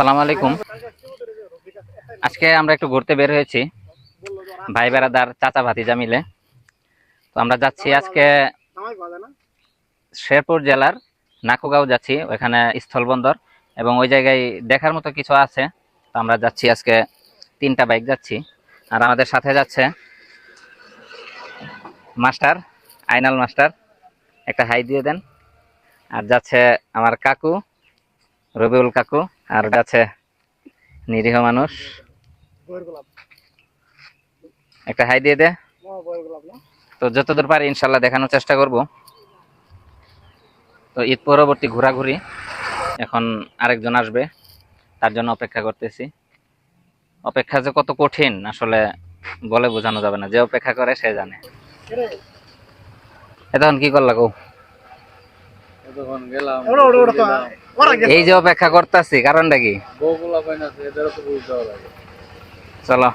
সালাম আলাইকুম। আজকে আমরা একটু ঘুরতে বের হয়েছি, ভাই বেড়াদার চাচা ভাতিজা মিলে। তো আমরা যাচ্ছি আজকে শেরপুর জেলার নাকুগাঁও যাচ্ছি ওখানে স্থলবন্দর এবং ওই জায়গায় দেখার মতো কিছু আছে। তো আমরা যাচ্ছি আজকে তিনটা বাইক যাচ্ছি। আর আমাদের সাথে যাচ্ছে মাস্টার, আইনাল মাস্টার, একটা হাই দিয়ে দেন। আর যাচ্ছে আমার কাকু, রবিউল কাকু আর যাচ্ছে নিরীহ মানুষ। একটা হাই দিয়ে দে। তো যতদূর পারি ইনশাল্লাহ দেখানোর চেষ্টা করব। তো ঈদ পরবর্তী ঘোরাঘুরি এখন আরেকজন আসবে তার জন্য অপেক্ষা করতেছি। অপেক্ষা যে কত কঠিন আসলে বলে বোঝানো যাবে না যে অপেক্ষা করে সে জানে। এতক্ষণ কি করলা গো গেলাম এই যে অপেক্ষা করতেছি কারণটা কি? বউগুলা পাই না এদেরও তো বুঝতে লাগে। চলো।